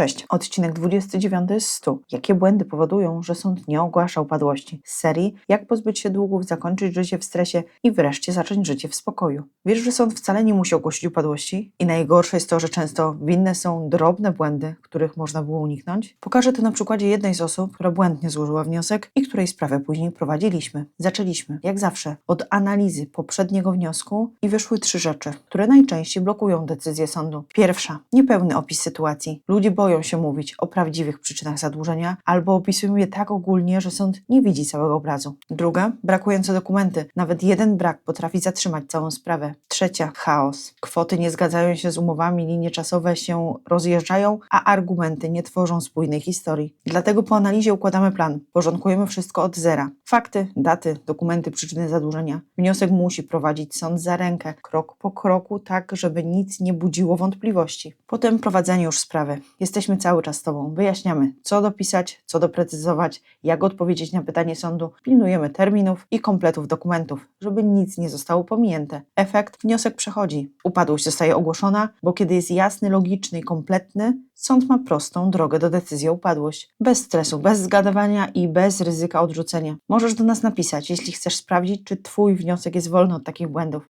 Cześć, odcinek 29 z 100. Jakie błędy powodują, że sąd nie ogłasza upadłości? Z serii Jak pozbyć się długów, zakończyć życie w stresie i wreszcie zacząć życie w spokoju. Wiesz, że sąd wcale nie musi ogłosić upadłości? I najgorsze jest to, że często winne są drobne błędy, których można było uniknąć? Pokażę to na przykładzie jednej z osób, która błędnie złożyła wniosek i której sprawę później prowadziliśmy. Zaczęliśmy, jak zawsze, od analizy poprzedniego wniosku i wyszły trzy rzeczy, które najczęściej blokują decyzję sądu. Pierwsza, niepełny opis sytuacji. Ludzie boją się mówić o prawdziwych przyczynach zadłużenia albo opisują je tak ogólnie, że sąd nie widzi całego obrazu. Druga, brakujące dokumenty. Nawet jeden brak potrafi zatrzymać całą sprawę. Trzecia, chaos. Kwoty nie zgadzają się z umowami, linie czasowe się rozjeżdżają, a argumenty nie tworzą spójnej historii. Dlatego po analizie układamy plan. Porządkujemy wszystko od zera. Fakty, daty, dokumenty, przyczyny zadłużenia. Wniosek musi prowadzić sąd za rękę, krok po kroku, tak żeby nic nie budziło wątpliwości. Potem prowadzenie już sprawy. Jesteśmy cały czas z Tobą. Wyjaśniamy, co dopisać, co doprecyzować, jak odpowiedzieć na pytanie sądu. Pilnujemy terminów i kompletów dokumentów, żeby nic nie zostało pominięte. Efekt wniosek przechodzi. Upadłość zostaje ogłoszona, bo kiedy jest jasny, logiczny i kompletny, sąd ma prostą drogę do decyzji o upadłość. Bez stresu, bez zgadywania i bez ryzyka odrzucenia. Możesz do nas napisać, jeśli chcesz sprawdzić, czy Twój wniosek jest wolny od takich błędów.